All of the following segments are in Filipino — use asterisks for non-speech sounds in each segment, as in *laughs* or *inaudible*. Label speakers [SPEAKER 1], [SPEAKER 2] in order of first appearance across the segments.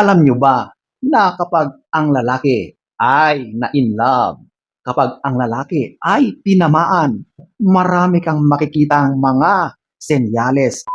[SPEAKER 1] Alam nyo ba na kapag ang lalaki ay na-in love, kapag ang lalaki ay tinamaan, marami kang makikitang mga senyales.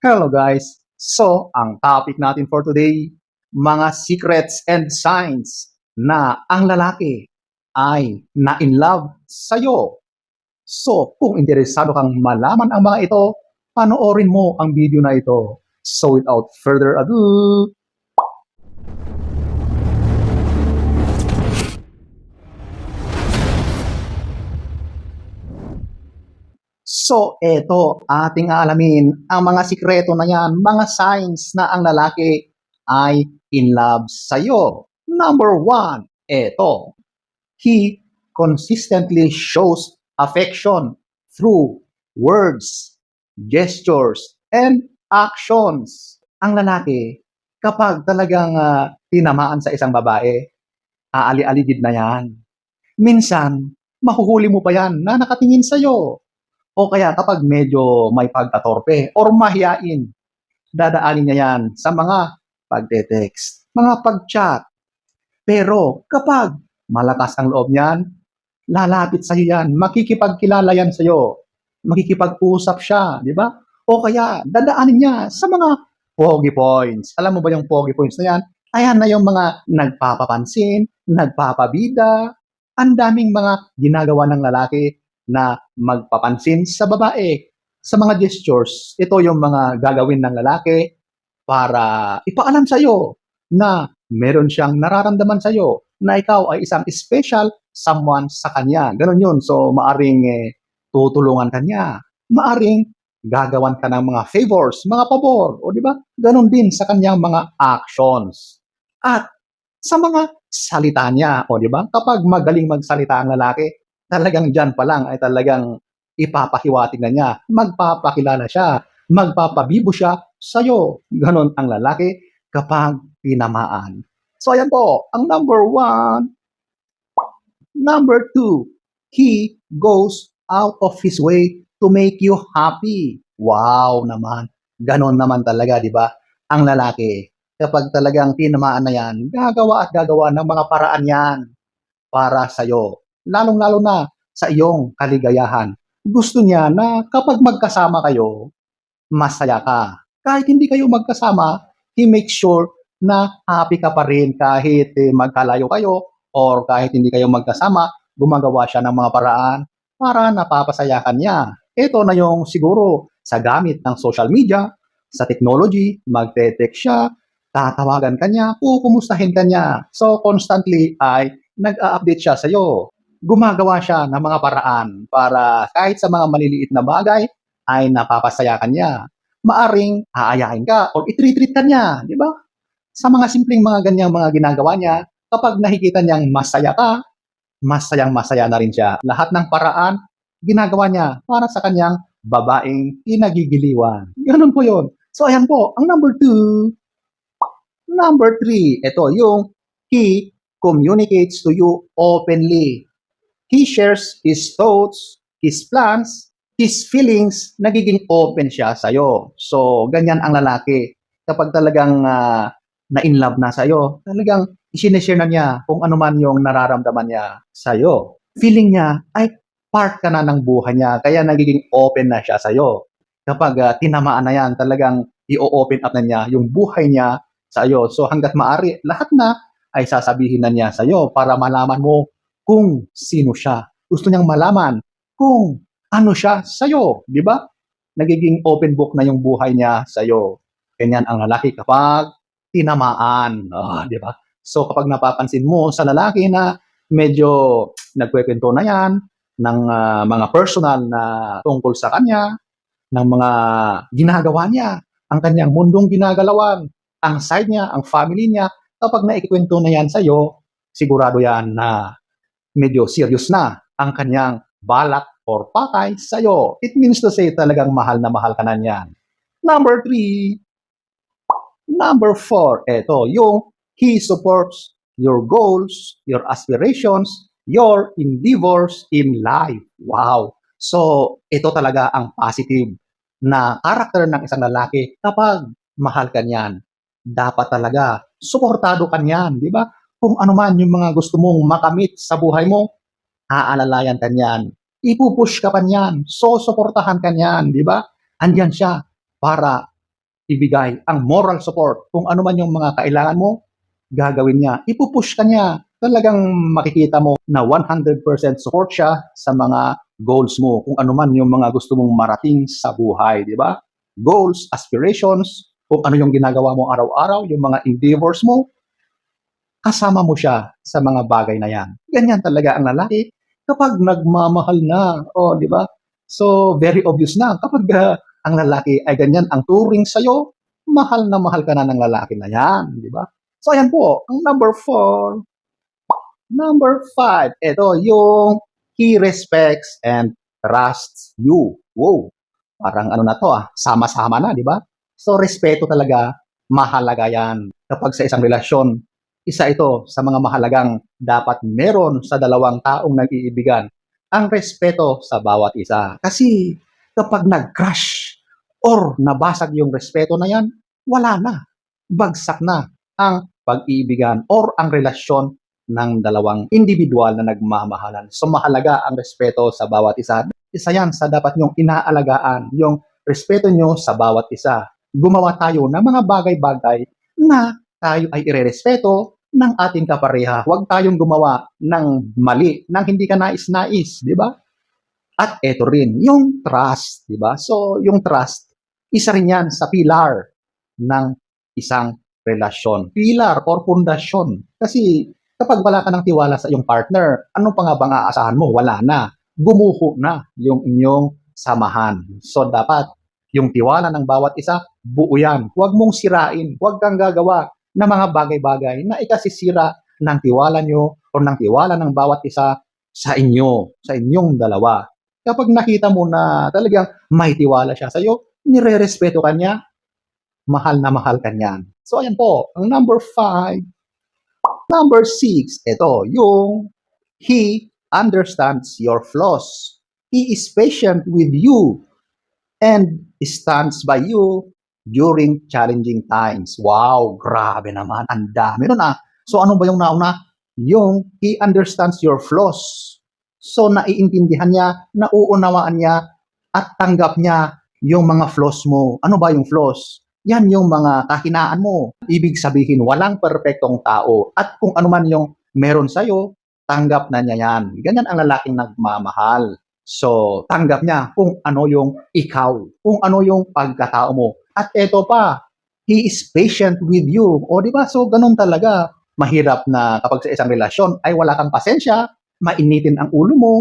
[SPEAKER 1] Hello guys! So, ang topic natin for today, mga secrets and signs na ang lalaki ay na-in love sa'yo. So, kung interesado kang malaman ang mga ito, panoorin mo ang video na ito. So, without further. Ado, So, eto, ating alamin ang mga sikreto na yan, mga signs na ang lalaki ay in love sa'yo. Number one, eto, he consistently shows affection through words, gestures, and actions. Ang lalaki, kapag talagang ah, tinamaan sa isang babae, aali-aligid na yan. Minsan, mahuhuli mo pa yan na nakatingin sa'yo. O kaya kapag medyo may pagkatorpe or mahiyain, dadaanin niya yan sa mga pagte-text, mga pag-chat. Pero kapag malakas ang loob niyan, lalapit sa iyo yan, makikipagkilala yan sa iyo, makikipag-usap siya, di ba? O kaya dadaanin niya sa mga pogi points. Alam mo ba yung pogi points na yan? Ayan na yung mga nagpapapansin, nagpapabida, ang daming mga ginagawa ng lalaki na magpapansin sa babae. Sa mga gestures, ito yung mga gagawin ng lalaki para ipaalam sa iyo na meron siyang nararamdaman sa iyo na ikaw ay isang special someone sa kanya. Ganon yun. So, maaring eh, tutulungan ka niya. Maaring gagawan ka ng mga favors, mga pabor. O di ba? Ganon din sa kanyang mga actions. At sa mga salita niya, o di ba? Kapag magaling magsalita ang lalaki, talagang dyan pa lang ay talagang ipapahiwatig na niya, magpapakilala siya, magpapabibo siya sa'yo. Ganon ang lalaki kapag tinamaan. So ayan po, ang number one. Number two, he goes out of his way to make you happy. Wow naman. Ganon naman talaga, di ba? Ang lalaki, kapag talagang tinamaan na yan, gagawa at gagawa ng mga paraan yan para sa'yo. Lalong-lalo na sa iyong kaligayahan. Gusto niya na kapag magkasama kayo, masaya ka. Kahit hindi kayo magkasama, he makes sure na happy ka pa rin kahit eh, magkalayo kayo or kahit hindi kayo magkasama, gumagawa siya ng mga paraan para napapasaya ka niya. Ito na yung siguro sa gamit ng social media, sa technology, magte-text siya, tatawagan ka niya, kukumustahin ka niya. So, constantly ay nag-a-update siya sa iyo. Gumagawa siya ng mga paraan para kahit sa mga maliliit na bagay ay napapasaya ka niya. Maaring aayain ka or itreat-treat ka niya, di ba? Sa mga simpleng mga ganyang mga ginagawa niya, kapag nakikita niyang masaya ka, masayang masaya na rin siya. Lahat ng paraan, ginagawa niya para sa kanyang babaeng pinagigiliwan. Ganun po yun. So, ayan po, ang number two. Number three, ito yung he communicates to you openly. He shares his thoughts, his plans, his feelings, nagiging open siya sa'yo. So, ganyan ang lalaki. Kapag talagang ah, na-in love na sa'yo, talagang isineshare na niya kung ano man yung nararamdaman niya sa'yo. Feeling niya, ay, part ka na ng buhay niya, kaya nagiging open na siya sa'yo. Kapag ah, tinamaan na yan, talagang i-open up na niya yung buhay niya sa'yo. So hanggat maari, lahat na ay sasabihin na niya sa'yo para malaman mo kung sino siya. Gusto niyang malaman kung ano siya sa'yo. Di ba? Nagiging open book na yung buhay niya sa'yo. Ganyan ang lalaki kapag tinamaan. Ah, di ba? So kapag napapansin mo sa lalaki na medyo nagkwekwento na yan ng ah, mga personal na tungkol sa kanya, ng mga ginagawa niya, ang kanyang mundong ginagalawan, ang side niya, ang family niya, kapag naikikwento na yan sa'yo, sigurado yan na medyo serious na ang kanyang balak or pakay sa'yo. It means to say talagang mahal na mahal ka na niyan. Number three, Number four, eto, yung he supports your goals, your aspirations, your endeavors in life. Wow! So, ito talaga ang positive na karakter ng isang lalaki kapag mahal ka niyan, dapat talaga suportado ka niyan, di ba? Kung ano man yung mga gusto mong makamit sa buhay mo, aalalayan ka niyan. Ipupush ka pa niyan. So, suportahan ka niyan, di ba? Andyan siya para ibigay ang moral support. Kung ano man yung mga kailangan mo, gagawin niya. Ipupush ka niya. Talagang makikita mo na 100% support siya sa mga goals mo. Kung ano man yung mga gusto mong marating sa buhay, di ba? Goals, aspirations, kung ano yung ginagawa mo araw-araw, yung mga endeavors mo, kasama mo siya sa mga bagay na yan. Ganyan talaga ang lalaki kapag nagmamahal na. O, di ba? So, very obvious na. Kapag ah, ang lalaki ay ganyan ang turing sa'yo, mahal na mahal ka na ng lalaki na yan. Di ba? So, ayan po. Ang number four. Number five. Ito, yung he respects and trusts you. Wow. Parang ano na to ah. Sama-sama na, di ba? So, respeto talaga. Mahalaga yan. Kapag sa isang relasyon, isa ito sa mga mahalagang dapat meron sa dalawang taong nag-iibigan. Ang respeto sa bawat isa. Kasi kapag nag-crush or nabasag yung respeto na yan, wala na. Bagsak na ang pag-iibigan or ang relasyon ng dalawang individual na nagmamahalan. So mahalaga ang respeto sa bawat isa. Isa yan sa dapat nyong inaalagaan, yung respeto nyo sa bawat isa. Gumawa tayo ng mga bagay-bagay na tayo ay irerespeto ng ating kapareha. Huwag tayong gumawa ng mali, ng hindi ka nais-nais, di ba? At eto rin, yung trust, di ba? So, yung trust, isa rin yan sa pilar ng isang relasyon. Pilar or pundasyon. Kasi kapag wala ka ng tiwala sa iyong partner, ano pa nga bang aasahan mo? Wala na. Gumuho na yung inyong samahan. So, dapat yung tiwala ng bawat isa, buo yan. Huwag mong sirain. Huwag kang gagawa ng mga bagay-bagay na ikasisira ng tiwala nyo o ng tiwala ng bawat isa sa inyo, sa inyong dalawa. Kapag nakita mo na talagang may tiwala siya sa iyo, nire-respeto ka niya, mahal na mahal ka niyan. So, ayan po, ang number five. Number six, ito, yung he understands your flaws. He is patient with you and stands by you during challenging times. Wow, grabe naman. Ang dami nun ah. So ano ba yung nauna? Yung he understands your flaws. So naiintindihan niya, nauunawaan niya, at tanggap niya yung mga flaws mo. Ano ba yung flaws? Yan yung mga kahinaan mo. Ibig sabihin, walang perpektong tao. At kung ano man yung meron sa'yo, tanggap na niya yan. Ganyan ang lalaking nagmamahal. So, tanggap niya kung ano yung ikaw, kung ano yung pagkatao mo. At eto pa, he is patient with you. O di ba? So, ganun talaga. Mahirap na kapag sa isang relasyon ay wala kang pasensya, mainitin ang ulo mo,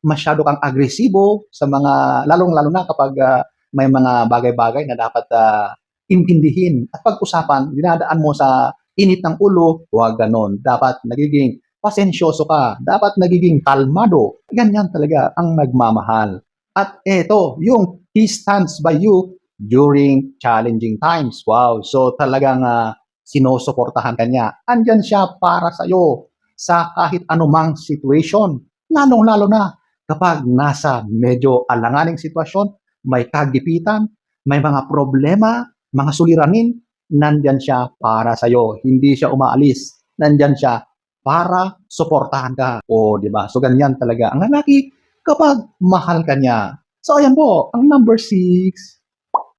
[SPEAKER 1] masyado kang agresibo sa mga, lalong-lalo na kapag ah, may mga bagay-bagay na dapat ah, intindihin at pag-usapan, dinadaan mo sa init ng ulo, huwag ganon. Dapat nagiging pasensyoso ka. Dapat nagiging kalmado. Ganyan talaga ang nagmamahal. At eto, yung he stands by you during challenging times. Wow. So talagang uh, sinusuportahan ka niya. Andyan siya para sa iyo sa kahit anumang situation. Lalong-lalo na kapag nasa medyo alanganing sitwasyon, may kagipitan, may mga problema, mga suliranin, nandyan siya para sa iyo. Hindi siya umaalis. Nandyan siya para suportahan ka. O, di ba? So, ganyan talaga ang lalaki kapag mahal ka niya. So, ayan po, ang number six.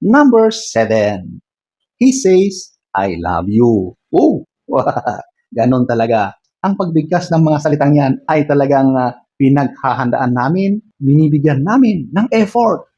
[SPEAKER 1] Number seven. He says, I love you. Oh, *laughs* ganon talaga. Ang pagbigkas ng mga salitang yan ay talagang uh, pinaghahandaan namin, binibigyan namin ng effort.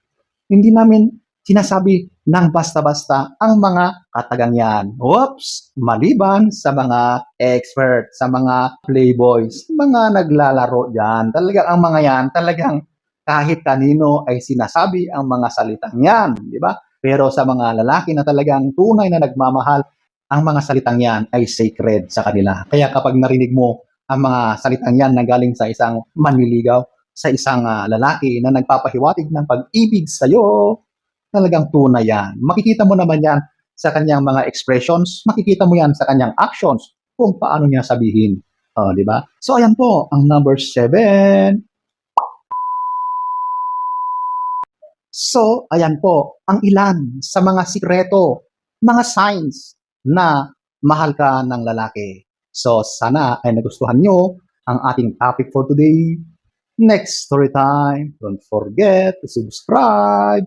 [SPEAKER 1] Hindi namin sinasabi ng basta-basta ang mga katagang yan. Oops! Maliban sa mga expert, sa mga playboys, mga naglalaro dyan. Talagang ang mga yan, talagang kahit kanino ay sinasabi ang mga salitang yan. Di ba? Pero sa mga lalaki na talagang tunay na nagmamahal, ang mga salitang yan ay sacred sa kanila. Kaya kapag narinig mo ang mga salitang yan na galing sa isang manliligaw, sa isang uh, lalaki na nagpapahiwatig ng pag-ibig sa iyo, talagang tunay yan. Makikita mo naman yan sa kanyang mga expressions, makikita mo yan sa kanyang actions, kung paano niya sabihin. Uh, di ba? So, ayan po, ang number seven. So, ayan po, ang ilan sa mga sikreto mga signs na mahal ka ng lalaki. So, sana ay nagustuhan nyo ang ating topic for today. Next story time. Don't forget to subscribe